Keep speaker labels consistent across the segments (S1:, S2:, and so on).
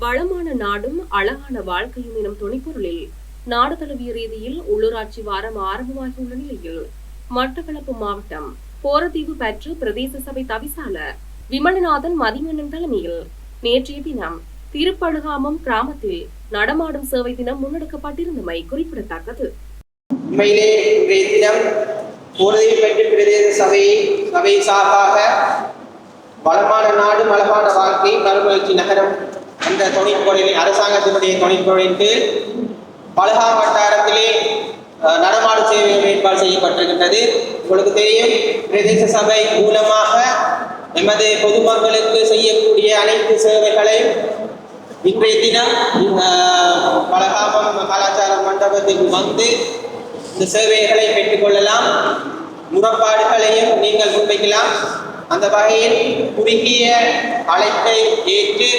S1: வளமான நாடும் அழகான வாழ்க்கையும் எனும் துணைப்பொருளில் நாடு தழுவிய ரீதியில் உள்ளூராட்சி வாரம் ஆரம்பமாகியுள்ள நிலையில் மட்டக்களப்பு மாவட்டம் போரதீவு பற்று பிரதேச சபை தவிசாளர் விமலநாதன் மதிமன்னன் தலைமையில் நேற்றைய தினம் திருப்பழுகாமம் கிராமத்தில் நடமாடும் சேவை தினம் முன்னெடுக்கப்பட்டிருந்தமை குறிப்பிடத்தக்கது.
S2: உண்மையிலே இன்றைய தினம் போரதை பெற்று பிரதேச சபை சபை சார்பாக வளமான நாடு வளமான வாழ்க்கை மறுமலர்ச்சி நகரம். அந்த தொழிற்பொழில் அரசாங்கத்தினுடைய தொழிற்பொழில் கீழ் பலகா வட்டாரத்திலே நடமாடு சேவை ஏற்பாடு செய்யப்பட்டிருக்கின்றது. உங்களுக்கு தெரியும் பிரதேச சபை மூலமாக எமது பொதுமக்களுக்கு செய்யக்கூடிய அனைத்து சேவைகளையும் இன்றைய தினம் பலகாபம் கலாச்சார மண்டபத்துக்கு வந்து இந்த சேவைகளை பெற்றுக்கொள்ளலாம் முறைப்பாடுகளையும் நீங்கள் முன்வைக்கலாம். அந்த வகையில் குறுகிய அழைப்பை ஏற்று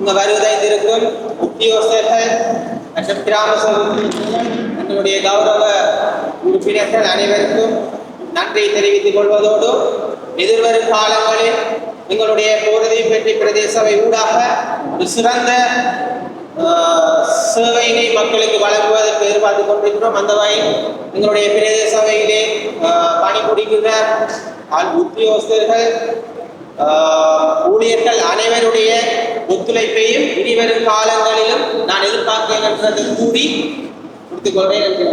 S2: இங்கு வருவதைந்திருக்கும் உத்தியோகஸ்தர்கள் மற்றும் கிராம சபை கௌரவ உறுப்பினர்கள் அனைவருக்கும் நன்றி தெரிவித்துக் கொள்வதோடு எதிர்வரும் காலங்களில் எங்களுடைய போரதை பெற்றி பிரதேச சபை ஊடாக ஒரு சிறந்த சேவையினை மக்களுக்கு வழங்குவதற்கு எதிர்பார்த்துக் கொண்டிருக்கிறோம். அந்த வகையில் எங்களுடைய பிரதேச சபையிலே பணிபுரிகின்ற ஆள் உத்தியோகஸ்தர்கள் ஊழியர்கள் ஒத்துழைப்பையும் இனிவரும் காலங்களிலும் நான் எதிர்பார்க்கிறேன் என்பதை கூறி முடித்துக் கொள்வேன் நன்றி